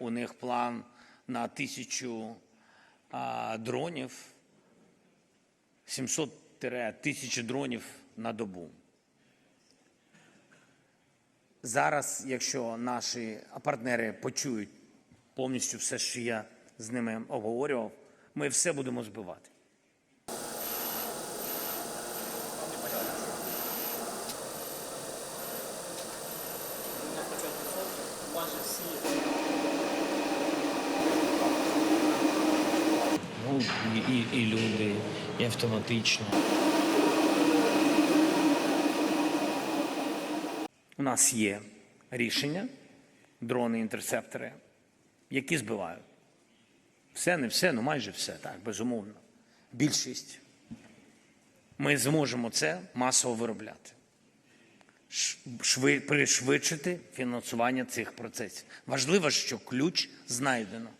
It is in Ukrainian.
у них план на тисячу а, дронів, 700-1000 дронів на добу. Зараз, якщо наші партнери почують повністю все, що я з ними обговорював, ми все будемо збивати. Ну, і, і, і люди, і автоматично. У нас є рішення, дрони-інтерсептори, які збивають. Все, не все, ну майже все, так, безумовно. Більшість. Ми зможемо це масово виробляти. Пришвидшити фінансування цих процесів. Важливо, що ключ знайдено.